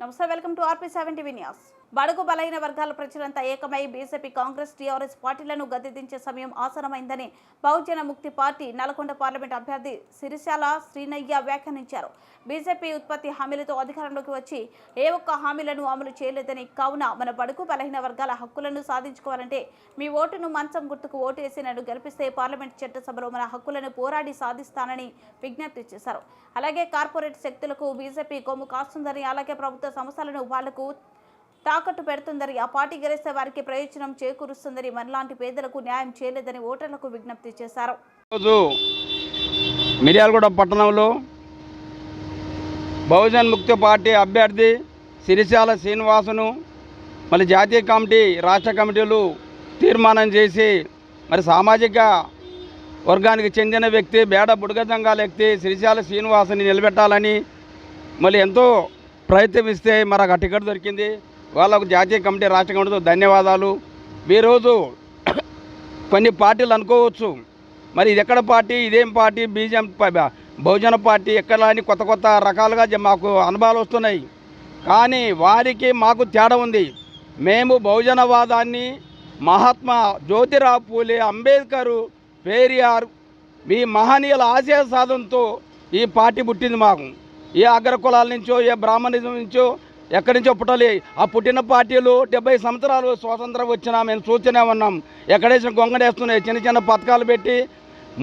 నమస్తే welcome to RP seven TV news బడుగు బలైన వర్గాల ప్రజలంతా ఏకమై బీజేపీ కాంగ్రెస్ టీఆర్ఎస్ పార్టీలను గద్దెదించే సమయం ఆసనమైందని బహుజన ముక్తి పార్టీ నల్గొండ పార్లమెంట్ అభ్యర్థి సిరిశాల శ్రీనయ్య వ్యాఖ్యానించారు. బీజేపీ ఉత్పత్తి హామీలతో అధికారంలోకి వచ్చి ఏ ఒక్క హామీలను అమలు చేయలేదని కావున మన బడుగు బలహీన వర్గాల హక్కులను సాధించుకోవాలంటే మీ ఓటును మంచం గుర్తుకు ఓటు నన్ను గెలిపిస్తే పార్లమెంట్ చట్టసభలో మన హక్కులను పోరాడి సాధిస్తానని విజ్ఞప్తి చేశారు. అలాగే కార్పొరేట్ శక్తులకు బీజేపీ కొమ్ము కాస్తుందని అలాగే ప్రభుత్వ సంస్థలను వాళ్ళకు తాకట్టు పెడుతుందని ఆ పార్టీ గెలిస్తే వారికి ప్రయోజనం చేకూరుస్తుందని మనలాంటి పేదలకు న్యాయం చేయలేదని ఓటర్లకు విజ్ఞప్తి చేశారు. మిర్యాలగూడ పట్టణంలో బహుజన్ ముక్తి పార్టీ అభ్యర్థి సిరిశాల శ్రీనివాసును మళ్ళీ జాతీయ కమిటీ రాష్ట్ర కమిటీలు తీర్మానం చేసి మరి సామాజిక వర్గానికి చెందిన వ్యక్తి బేడ బుడగజంగాల వ్యక్తి సిరిశాల శ్రీనివాసుని నిలబెట్టాలని మళ్ళీ ఎంతో ప్రయత్నిస్తే మరి ఆ టికెట్ దొరికింది. వాళ్ళకు జాతీయ కమిటీ రాష్ట్ర కమిటీతో ధన్యవాదాలు. ఈరోజు కొన్ని పార్టీలు అనుకోవచ్చు. మరి ఇది ఎక్కడ పార్టీ? ఇదేం పార్టీ? బీజం బహుజన పార్టీ ఎక్కడ అని కొత్త కొత్త రకాలుగా మాకు అనుభవాలు వస్తున్నాయి. కానీ వారికి మాకు తేడా ఉంది. మేము బహుజనవాదాన్ని మహాత్మా జ్యోతిరావు పూలే అంబేద్కర్ పేరియార్ మీ మహనీయుల ఆశయ సాధనతో ఈ పార్టీ పుట్టింది మాకు. ఏ అగ్ర కులాల నుంచో ఏ బ్రాహ్మణిజం నుంచో ఎక్కడి నుంచో పుట్టాలి ఆ పుట్టిన పార్టీలు డెబ్బై సంవత్సరాలు స్వాతంత్రం వచ్చినా మేము చూస్తూనే ఉన్నాం. ఎక్కడేసిన గొంగడేస్తున్నాయి? చిన్న చిన్న పథకాలు పెట్టి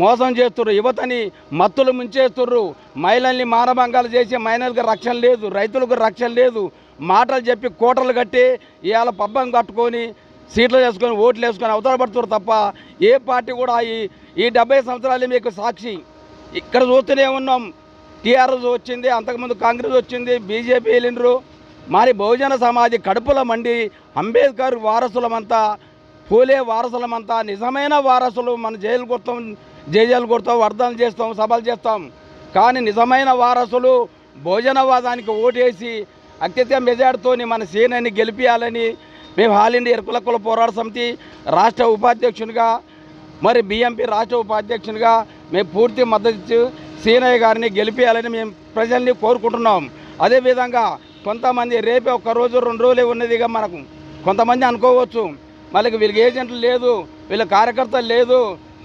మోసం చేస్తుర్రు. యువతని మత్తులు ముంచేస్తుర్రు. మహిళల్ని మానభంగాలు చేసి మహిళలకు రక్షణ లేదు రైతులకు రక్షణ లేదు. మాటలు చెప్పి కోటలు కట్టి ఇవాళ పబ్బం కట్టుకొని సీట్లు వేసుకొని ఓట్లు వేసుకొని అవతల పడుతున్నారు తప్ప ఏ పార్టీ కూడా ఈ ఈ డెబ్బై సంవత్సరాలు మీకు సాక్షి. ఇక్కడ చూస్తూనే ఉన్నాం. టీఆర్ఎస్ వచ్చింది అంతకుముందు కాంగ్రెస్ వచ్చింది బీజేపీ వెళ్ళిండ్రు. మరి బహుజన సమాజ కడుపుల మండి అంబేద్కర్ వారసులమంతా పూలే వారసులమంతా నిజమైన వారసులు మన జైలు కొడతాం జైలు కొడతాం వర్ధనలు చేస్తాం సభలు చేస్తాం. కానీ నిజమైన వారసులు భోజనవాదానికి ఓటేసి అత్యధిక మెజార్టీతోని మన సేనని గెలిపించాలని మేము ఆల్ ఇండియా ఎరుకుల పోరాట సమితి రాష్ట్ర ఉపాధ్యక్షునిగా మరి బిఎంపీ రాష్ట్ర ఉపాధ్యక్షునిగా మేము పూర్తి మద్దతు ఇచ్చి సీనయ్య గారిని గెలిపించాలని మేము ప్రజల్ని కోరుకుంటున్నాం. అదేవిధంగా కొంతమంది రేపే ఒక రోజు రెండు రోజులే ఉన్నదిగా మనకు. కొంతమంది అనుకోవచ్చు మళ్ళీ వీళ్ళకి ఏజెంట్లు లేదు వీళ్ళ కార్యకర్తలు లేదు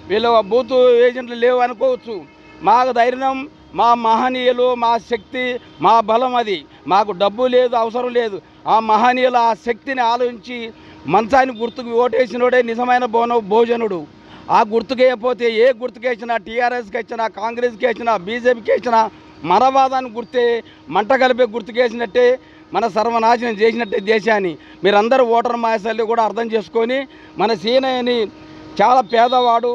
వీళ్ళ బూత్ ఏజెంట్లు లేవు అనుకోవచ్చు. మాకు ధైర్యం మా మహనీయులు మా శక్తి మా బలం అది. మాకు డబ్బు లేదు అవసరం లేదు. ఆ మహనీయుల ఆ శక్తిని ఆలోచించి మంచాన్ని గుర్తుకు ఓటేసినోడే నిజమైన బోన భోజనుడు. ఆ గుర్తుకేయపోతే ఏ గుర్తుకేసినా టీఆర్ఎస్కి ఇచ్చినా కాంగ్రెస్కి ఇచ్చినా బీజేపీకి ఇచ్చినా మరవాదాన్ని గుర్తే మంట కలిపే గుర్తుకేసినట్టే మన సర్వనాశనం చేసినట్టే దేశాన్ని. మీరందరూ ఓటర్ మాయశాల్ని కూడా అర్థం చేసుకొని మన సీనయ్యని చాలా పేదవాడు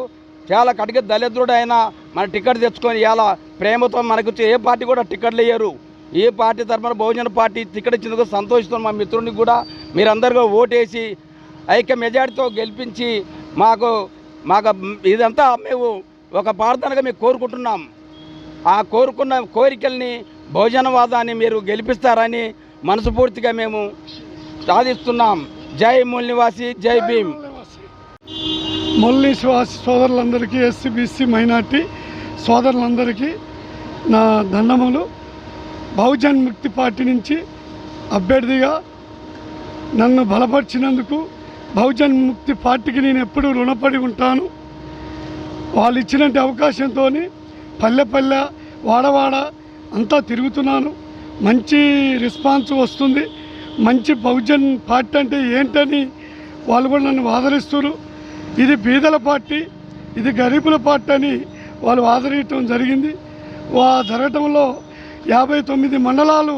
చాలా కడిగి దళిద్రుడైన మన టికెట్ తెచ్చుకొని ఇలా ప్రేమతో మనకు ఏ పార్టీ కూడా టికెట్లు వేయరు ఏ పార్టీ తరఫున బహుజన పార్టీ టికెట్ ఇచ్చినందుకు సంతోషిస్తున్నాం మా మిత్రుడిని కూడా. మీరందరూ ఓటేసి ఐక్య మెజార్టీతో గెలిపించి మాకు మాకు ఇదంతా మేము ఒక ప్రార్థనగా మేము కోరుకుంటున్నాం. ఆ కోరుకున్న కోరికల్ని భోజనవాదాన్ని మీరు గెలిపిస్తారని మనస్ఫూర్తిగా మేము సాధిస్తున్నాం జై మూల్ నివాసి జై భీమ్. శ్వాస సోదరులందరికీ ఎస్సీ బీసీ మైనార్టీ సోదరులందరికీ నా దండములు బహుజన్ ముక్తి పార్టీ నుంచి అభ్యర్థిగా నన్ను బలపరిచినందుకు బహుజన్ ముక్తి పార్టీకి నేను ఎప్పుడూ రుణపడి ఉంటాను. వాళ్ళు ఇచ్చినట్టు అవకాశంతో పల్లె పల్లె వాడవాడ అంతా తిరుగుతున్నాను. మంచి రెస్పాన్స్ వస్తుంది. మంచి బహుజన్ పార్టీ అంటే ఏంటని వాళ్ళు కూడా నన్ను వాదరిస్తున్నారు ఇది బీదల పార్టీ ఇది గరీబుల పార్టీ అని వాళ్ళు ఆదరించడం జరిగింది. వా జరగటంలో యాభై తొమ్మిది మండలాలు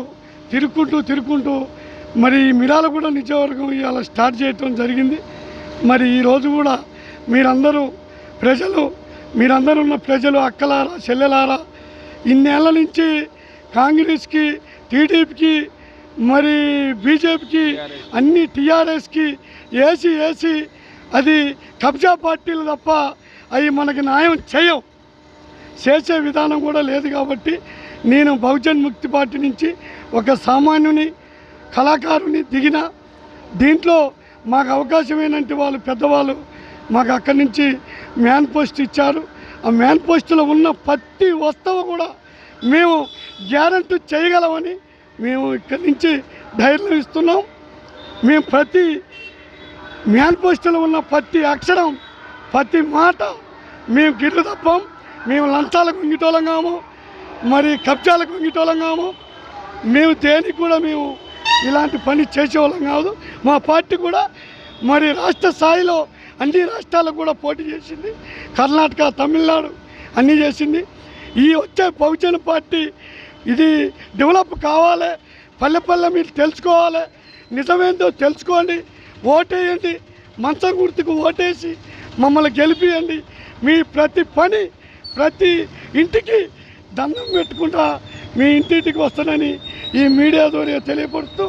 తిరుక్కుంటూ తిరుక్కుంటూ మరి మిరాల కూడా నిజవర్గం ఇవాళ స్టార్ట్ చేయటం జరిగింది. మరి ఈరోజు కూడా మీరందరూ ప్రజలు మీరందరూ ఉన్న ప్రజలు అక్కలారా చెల్లెలారా ఇన్నేళ్ళ నుంచి కాంగ్రెస్కి టీడీపీకి మరి బీజేపీకి అన్ని టీఆర్ఎస్కి ఏసీ ఏసీ అది కబ్జా పార్టీలు తప్ప అవి మనకి న్యాయం చేయవు. చేసే విధానం కూడా లేదు కాబట్టి నేను బహుజన్ ముక్తి పార్టీ నుంచి ఒక సామాన్యుని కళాకారుని దిగిన దీంట్లో మాకు అవకాశం ఏంటంటే వాళ్ళు పెద్దవాళ్ళు మాకు అక్కడి నుంచి మ్యాన్ పోస్ట్ ఇచ్చారు. ఆ మ్యాన్ పోస్టులో ఉన్న ప్రతి వస్తువు కూడా మేము గ్యారంటీ చేయగలమని మేము ఇక్కడి నుంచి ధైర్యం ఇస్తున్నాం. మేము ప్రతి మేనిఫెస్టోలో ఉన్న ప్రతి అక్షరం ప్రతి మాట మేము గిట్లు తప్పాం. మేము లంచాలకు వంగిటోళం కాము మరి కబ్జాలకు వంగిటోళం కాము. మేము దేనికి కూడా మేము ఇలాంటి పని చేసేవాళ్ళం కాదు. మా పార్టీ కూడా మరి రాష్ట్ర స్థాయిలో అన్ని రాష్ట్రాలకు కూడా పోటీ చేసింది. కర్ణాటక తమిళనాడు అన్నీ చేసింది. ఈ వచ్చే బహుజన పార్టీ ఇది డెవలప్ కావాలి. పల్లె పల్లె మీరు తెలుసుకోవాలి. నిజమేందో తెలుసుకోండి. ఓటేయండి. మంచం గుర్తుకు ఓటేసి మమ్మల్ని గెలిపియండి. మీ ప్రతి పని ప్రతి ఇంటికి దండం పెట్టుకుంటా మీ ఇంటింటికి వస్తానని ఈ మీడియా ద్వారా తెలియపడుతూ